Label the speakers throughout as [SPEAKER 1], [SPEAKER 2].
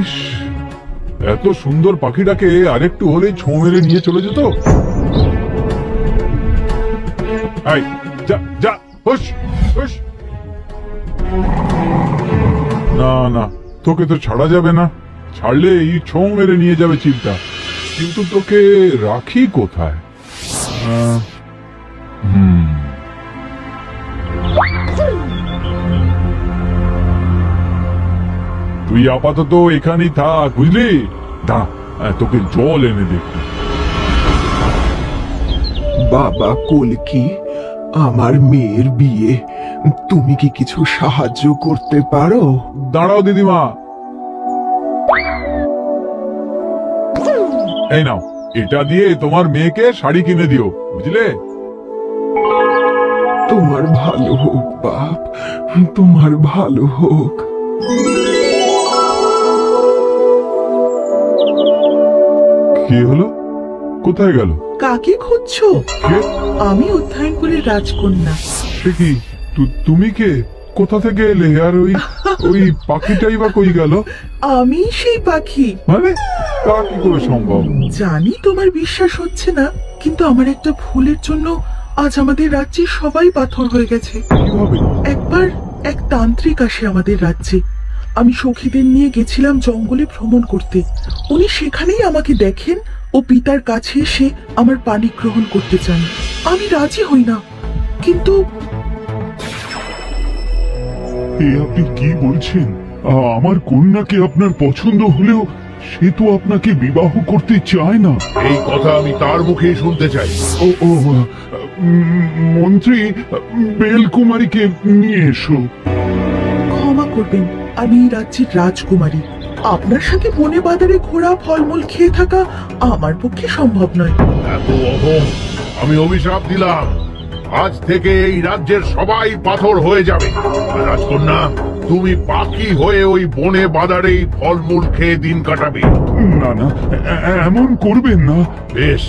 [SPEAKER 1] ইস, এত সুন্দর পাখিটাকে আরেকটু হলে ছো মেরে নিয়ে চলে যেত? যা যা না না, তোকে তো ছাড়া যাবে না। ছাড়লে এই ছো মেরে নিয়ে যাবে চিন্তা কিন্তু তোকে রাখি কোথায়? তুই আপাতত এখানেই থাক বুঝলি? দাঁড়া তোকে জল এনে দেখি।
[SPEAKER 2] বাবা কলকি আমার মেয়ের বিয়ে তুমি কি কিছু সাহায্য করতে পারো?
[SPEAKER 1] দাঁড়াও দিদিমা। এই নাও এটা দিয়ে তোমার মেয়েকে শাড়ি কিনে দিও বুঝলে?
[SPEAKER 2] তোমার ভালো হোক বাপ তোমার ভালো হোক।
[SPEAKER 1] কি হলো? কোথায় গেল?
[SPEAKER 3] কাকে খুঁজছো?
[SPEAKER 1] কে?
[SPEAKER 3] আমি অধ্যয়নপুরের রাজকন্যা।
[SPEAKER 1] সে কি? তু- তুমি কে? কোথা থেকে এলে? আর ওই ওই পাখিটাই বা কই গেল?
[SPEAKER 3] আমি সেই পাখি।
[SPEAKER 1] মানে? তা কি করে সম্ভব?
[SPEAKER 3] জানি তোমার বিশ্বাস হচ্ছে না কিন্তু আমার একটা ভুলের জন্য আজ আমাদের রাজ্যে সবাই পাথর হয়ে গেছে।
[SPEAKER 1] কীভাবে?
[SPEAKER 3] একবার এক তান্ত্রিক আসে আমাদের রাজ্যে। আমি সখীদের নিয়ে গেছিলাম জঙ্গলে ভ্রমণ করতে। উনি সেখানেই আমাকে দেখেন ও পিতার কাছে এসে আমার পানি গ্রহণ করতে চান। আমি রাজি হই না কিন্তু
[SPEAKER 1] এ আপনি কি বলছেন? আ- আমার কন্যাকে আপনার পছন্দ হলেও সে তো আপনাকে বিবাহ করতে চায় না।
[SPEAKER 4] এই কথা আমি তার মুখেই শুনতে চাই।
[SPEAKER 1] ও ও উম, মন্ত্রী বেলকুমারীকে নিয়ে এসো।
[SPEAKER 3] ক্ষমা করবেন। আমি এই রাজ্যের রাজকুমারী। আপনার সাথে বনে বাজারে ঘোরা ফলমূল খেয়ে থাকা আমার পক্ষে সম্ভব নয়।
[SPEAKER 4] এত আমি অভিশাপ দিলাম। আজ থেকে এই রাজ্যের সবাই পাথর হয়ে যাবে। রাজকন্যা তুমি পাখি হয়ে ওই বনে বাদারেই ফলমূল খেয়ে দিন কাটাবে।
[SPEAKER 1] না না এমন করবেন না।
[SPEAKER 4] বেশ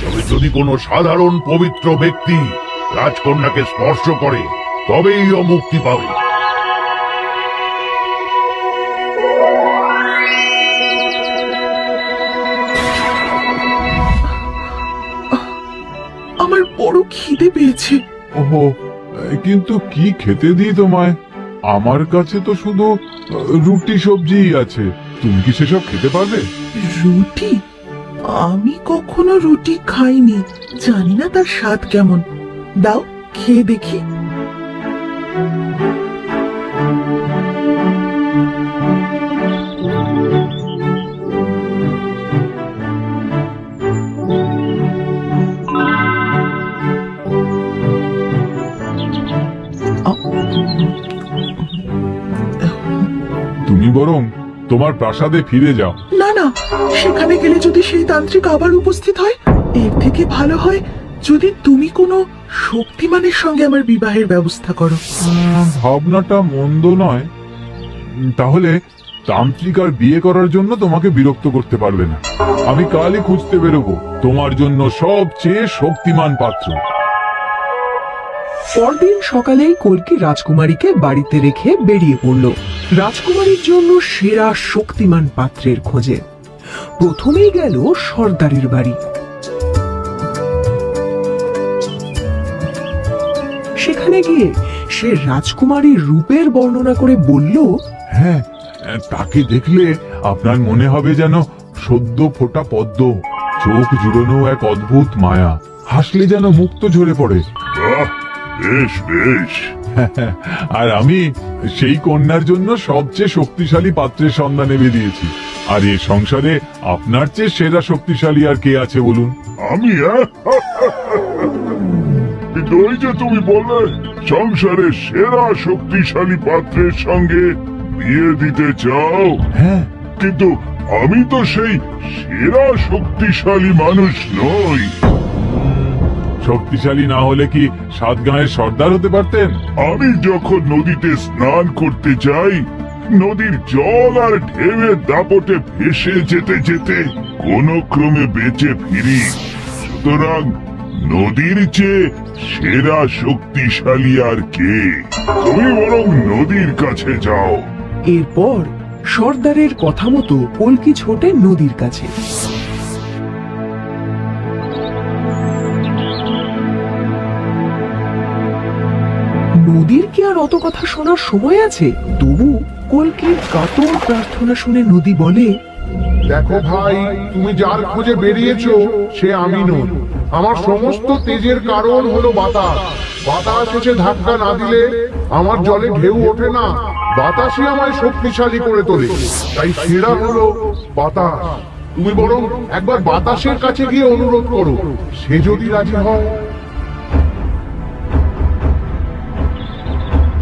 [SPEAKER 4] তবে যদি কোনো সাধারণ পবিত্র ব্যক্তি রাজকন্যাকে স্পর্শ করে তবেই ও মুক্তি পাবে।
[SPEAKER 3] বড় খিদে পেয়েছে।
[SPEAKER 1] ওহো কিন্তু কি খেতে দিই তোমায়? আমার কাছে তো শুধু রুটি সবজিই আছে। তুমি কি সেসব খেতে পারবে?
[SPEAKER 3] রুটি? আমি কখনো রুটি খাইনি। জানি না তার স্বাদ কেমন। দাও খেয়ে দেখি।
[SPEAKER 1] তুমি বরং তোমার প্রাসাদে ফিরে যাও।
[SPEAKER 3] না না সেখানে গেলে যদি সেই তান্ত্রিক আবার উপস্থিত হয় এর থেকে ভালো হয় যদি তুমি কোনো শক্তিমানের সঙ্গে আমার বিবাহের ব্যবস্থা করো।
[SPEAKER 1] ভাবনাটা মন্দ নয়। তাহলে তান্ত্রিক আর বিয়ে করার জন্য তোমাকে বিরক্ত করতে পারবে না। আমি কালই খুঁজতে বেরোবো। তোমার জন্য সবচেয়ে শক্তিমান পাত্র।
[SPEAKER 5] পরদিন সকালেই কল্কি রাজকুমারীকে বাড়িতে রেখে বেরিয়ে পড়ল। রাজকুমারীর জন্য সেরা শক্তিমান পাত্রের খোঁজে। প্রথমেই গেল সর্দারের বাড়ি। সেখানে গিয়ে সে রাজকুমারীর রূপের বর্ণনা করে বলল
[SPEAKER 1] হ্যাঁ তাকে দেখলে আপনার মনে হবে যেন সদ্য ফোটা পদ্ম চোখ জুড়োনো এক অদ্ভুত মায়া হাসলে যেন মুক্ত ঝরে পড়ে।
[SPEAKER 4] বেশ বেশ।
[SPEAKER 1] আর আমি সেই কন্যার জন্য সবচেয়ে শক্তিশালী পাত্রের সন্ধানে বেরিয়েছি। আর এ সংসারে আপনার চেয়ে সেরা শক্তিশালী আর কে আছে বলুন?
[SPEAKER 4] আমি কিন্তু ওই যে তুমি বললে সংসারের সেরা শক্তিশালী পাত্রের সঙ্গে বিয়ে দিতে চাও।
[SPEAKER 1] হ্যাঁ।
[SPEAKER 4] কিন্তু আমি তো সেই সেরা শক্তিশালী মানুষ নই।
[SPEAKER 1] শক্তিশালী না হলে কি সাত গাঁয়ের সর্দার হতে পারতেন?
[SPEAKER 4] আমি যখন নদীতে স্নান করতে যাই নদীর জল আর ঢেউয়ের দাপটে ভেসে যেতে যেতে কোনো ক্রমে বেঁচে ফিরি। সুতরাং নদীর চেয়ে সেরা শক্তিশালী আর কে? তুমি বরং নদীর কাছে যাও।
[SPEAKER 3] এরপর
[SPEAKER 5] সর্দারের কথা মতো কলকি ছোটে নদীর কাছে। নদীর কি আর অত কথা শোনার সময় আছে? তবু কলকির কাতর প্রার্থনা শুনে নদী বলে,
[SPEAKER 4] দেখো ভাই, তুমি যার খোঁজে বেরিয়েছো, সে আমি নই। আমার সমস্ত তেজের কারণ হলো বাতাস। বাতাস এসে ধাক্কা না দিলে আমার জলে ঢেউ ওঠে না। বাতাসই আমায় শক্তিশালী করে তোলে। তাই সেরা হলো বাতাস। তুমি বরং একবার বাতাসের কাছে গিয়ে অনুরোধ করো। সে যদি রাজি হয়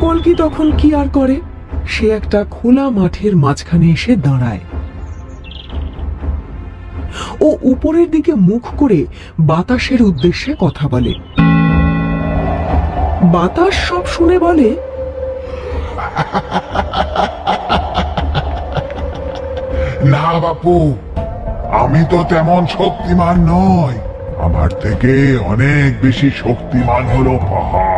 [SPEAKER 5] কলকি তখন কি আর করে? সে একটা খোলা মাঠের মাঝখানে এসে দাঁড়ায়। ও উপরের দিকে মুখ করে বাতাসের উদ্দেশ্যে কথা বলে। বাতাস সব শুনে বলে,
[SPEAKER 6] না বাপু, আমি তো তেমন শক্তিমান নই। আমার থেকে অনেক বেশি শক্তিমান হলো পাহাড়।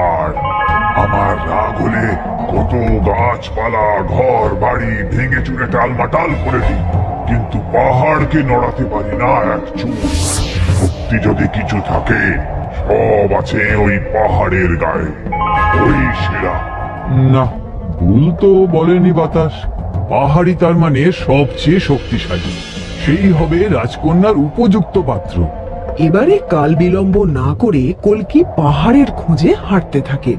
[SPEAKER 6] আমার রাগ হলে কত গাছপালা ঘর বাড়ি ভেঙে চুরে টালমাটাল করে দিই। কিন্তু পাহাড়কে নড়াতে পারি না এক চুল। শক্তি যদি কিছু থাকে সব আছে ওই পাহাড়ের গায়ে। ওই সেরা
[SPEAKER 1] না ভুল তো বলেনি বাতাস। পাহাড়ি তার মানে সবচেয়ে শক্তিশালী। সেই হবে রাজকন্যার উপযুক্ত পাত্র।
[SPEAKER 5] এবারে কাল বিলম্ব না করে কলকি পাহাড়ের খোঁজে হাঁটতে থাকে।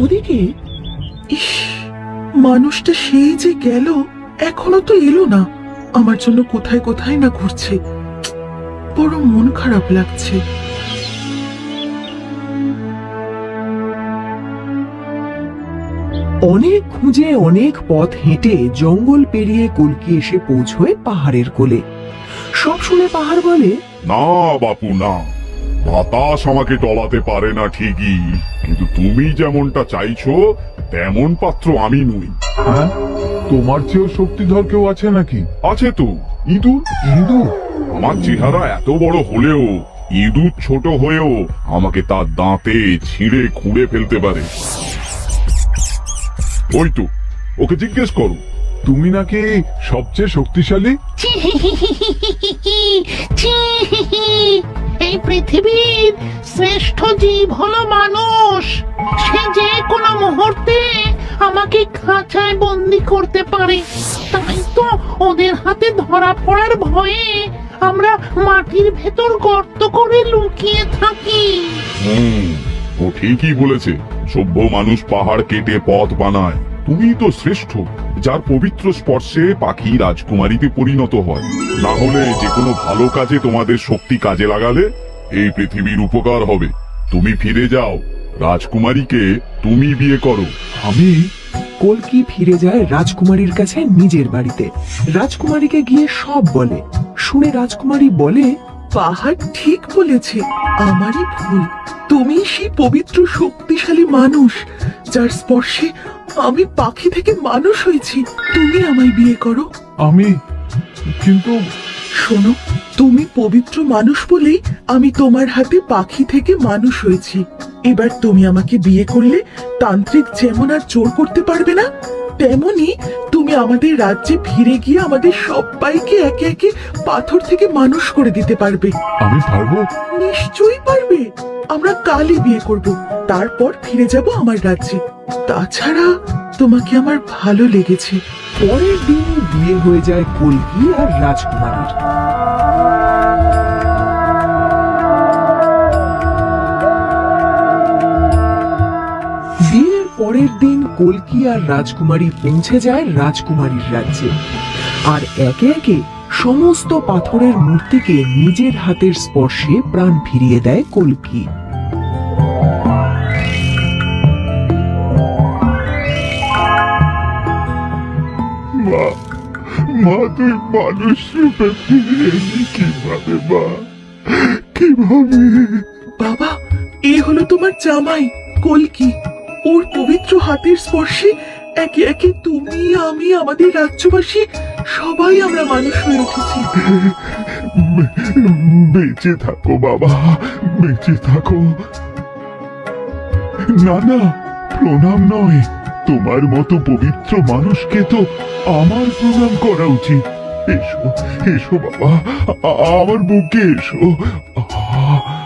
[SPEAKER 5] ওদিকে?
[SPEAKER 3] ইস, মানুষটা সেই যে গেল, এখনও তো এলো না। আমার জন্য কোথায় কোথায় না ঘুরছে। বড় মন খারাপ লাগছে।
[SPEAKER 5] অনেক খুঁজে, অনেক পথ হেঁটে জঙ্গল পেরিয়ে কলকি এসে পৌঁছয় পাহাড়ের কোলে। সব শুনে পাহাড় বলে,
[SPEAKER 6] না, বাপু, না। বাতাস আমাকে টলাতে পারে না ঠিকই কিন্তু তুমি যেমনটা চাইছো তেমন পাত্র আমি নই।
[SPEAKER 1] হ্যাঁ? তোমার চেয়েও শক্তিধর কেউ আছে নাকি?
[SPEAKER 6] আছে তো ইঁদুর?
[SPEAKER 1] ইন্দু
[SPEAKER 6] আমার চেহারা এত বড় হলেও ইঁদুর ছোট হয়েও আমাকে তার দাঁতে ছিঁড়ে খুঁড়ে ফেলতে পারে। ওই তো ওকে জিজ্ঞেস করো।
[SPEAKER 1] তুমি নাকি সবচেয়ে শক্তিশালী?
[SPEAKER 7] এই পৃথিবীর শ্রেষ্ঠ জীব হলো মানুষ। সে যে কোনো মুহূর্তে আমাকে খাঁচায় বন্দি করতে পারে। তাই তো ওদের হাতে ধরা পড়ার ভয়ে আমরা মাটির ভেতর গর্ত করে লুকিয়ে থাকি।
[SPEAKER 6] হুম ও ঠিকই বলেছে সভ্য মানুষ পাহাড় কেটে পথ বানায়। তুমি তো শ্রেষ্ঠ যার পবিত্র স্পর্শে পাখি রাজকুমারীতে পরিণত হয়। না হলে যে কোনো ভালো কাজে তোমাদের শক্তি কাজে লাগালে এই পৃথিবীর উপকার হবে। তুমি ফিরে যাও। রাজকুমারীকে তুমি বিয়ে করো।
[SPEAKER 1] আমি
[SPEAKER 5] কলকি ফিরে যায় রাজকুমারীর কাছে নিজের বাড়িতে? রাজকুমারীকে গিয়ে সব বলে। শুনে রাজকুমারী বলে
[SPEAKER 3] পাহাড় ঠিক বলেছে আমারই ভুল। তুমি সেই পবিত্র শক্তিশালী মানুষ যার স্পর্শে আমি পাখি থেকে মানুষ হয়েছি। তুমি আমায় বিয়ে করো।
[SPEAKER 1] আমি কিন্তু
[SPEAKER 3] শোনো তুমি পবিত্র মানুষ বলেই আমি তোমার হাতে পাখি থেকে মানুষ হয়েছি। এবার তুমি আমাকে বিয়ে করলে তান্ত্রিক যেমন আর জোর করতে পারবে না তেমনি তুমি আমাদের রাজ্যে ফিরে গিয়ে আমাদের সবাইকে একে একে পাথর থেকে মানুষ করে দিতে পারবে।
[SPEAKER 1] আমি পারব?
[SPEAKER 3] নিশ্চয়ই পারবে। আমরা কালই বিয়ে করব তারপর ফিরে যাব আমার রাজ্যে। তাছাড়া তোমাকে আমার ভালো লেগেছে।
[SPEAKER 5] পরের দিন বিয়ে হয়ে যায় কলকি আর রাজকুমারীর বিয়ের পরের দিন কলকি আর রাজকুমারী পৌঁছে যায় রাজকুমারীর রাজ্যে। আর একে একে সমস্ত পাথরের মূর্তিকে নিজের হাতের স্পর্শে প্রাণ ফিরিয়ে দেয় কলকি।
[SPEAKER 6] মা মা তুই মানুষ রূপে ফিরে এলি কীভাবে মা? কীভাবে?
[SPEAKER 3] বাবা এ হলো তোমার জামাই কলকি ওর পবিত্র হাতের স্পর্শে একে একে তুমি আমি আমাদের রাজ্যবাসী সবাই আমরা মানুষ হয়ে উঠেছি।
[SPEAKER 6] বেঁচে থাকো বাবা বেঁচে থাকো। না না প্রণাম নয়।
[SPEAKER 1] তোমার মতো পবিত্র মানুষকে তো আমার প্রণাম করা উচিত। এসো এসো বাবা আমার বুকে এসো। আহ